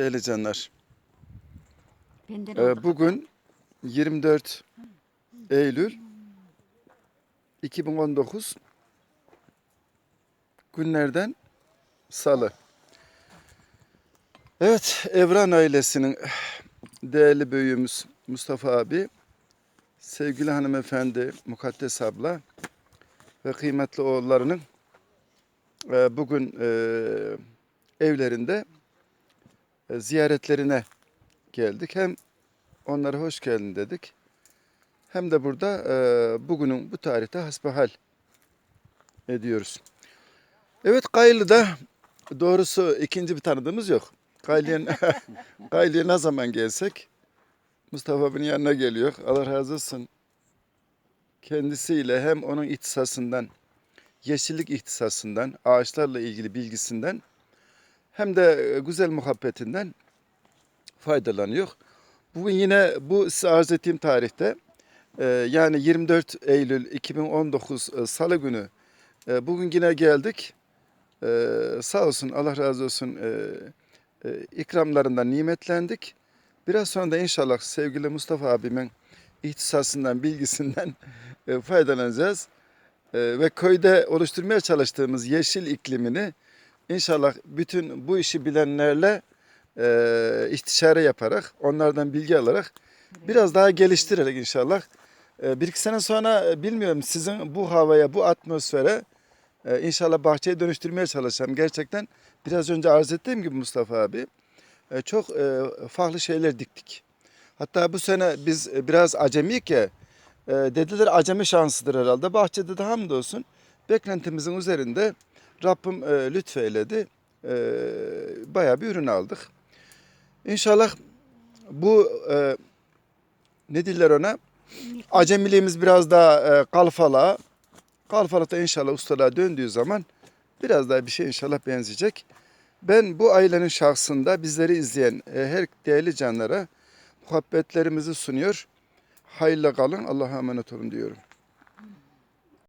Değerli canlar, Benden e, bugün 24 Eylül 2019 günlerden salı. Evet, Evran ailesinin değerli büyüğümüz Mustafa abi, sevgili hanımefendi Mukaddes abla ve kıymetli oğullarının e, bugün e, evlerinde ziyaretlerine geldik. Hem onlara hoş geldin dedik. Hem de burada e, bugünün bu tarihte hasbihal ediyoruz. Evet Kayılı'da doğrusu ikinci bir tanıdığımız yok. Kaylı'ya Kaylı'ya ne zaman gelsek Mustafa abinin yanına geliyor. Allah razı olsun. Kendisiyle hem onun ihtisasından, yeşillik ihtisasından, ağaçlarla ilgili bilgisinden hem de e, güzel muhabbetinden faydalanıyor. Bugün yine bu size arz ettiğim tarihte e, yani 24 Eylül 2019 e, Salı günü bugün yine geldik. Sağ olsun Allah razı olsun ikramlarından nimetlendik. Biraz sonra da inşallah sevgili Mustafa abimin ihtisasından, bilgisinden faydalanacağız. Ve köyde oluşturmaya çalıştığımız yeşil iklimini İnşallah bütün bu işi bilenlerle e, istişare yaparak, onlardan bilgi alarak biraz daha geliştirerek inşallah e, bir iki sene sonra e, bilmiyorum sizin bu havaya, bu atmosfere e, inşallah bahçeyi dönüştürmeye çalışacağım. Gerçekten biraz önce arz ettiğim gibi Mustafa abi e, çok e, farklı şeyler diktik. Hatta bu sene biz e, biraz acemiyik ya e, dediler acemi şansıdır herhalde. Bahçede de hamdolsun beklentimizin üzerinde Rabbim e, lütfeyledi. E, bayağı bir ürün aldık. İnşallah bu e, ne diller ona? Acemiliğimiz biraz daha e, kalfala. Kalfalıkta inşallah ustalığa döndüğü zaman biraz daha bir şey inşallah benzeyecek. Ben bu ailenin şahsında bizleri izleyen e, her değerli canlara muhabbetlerimizi sunuyor. Hayırla kalın, Allah'a emanet olun diyorum.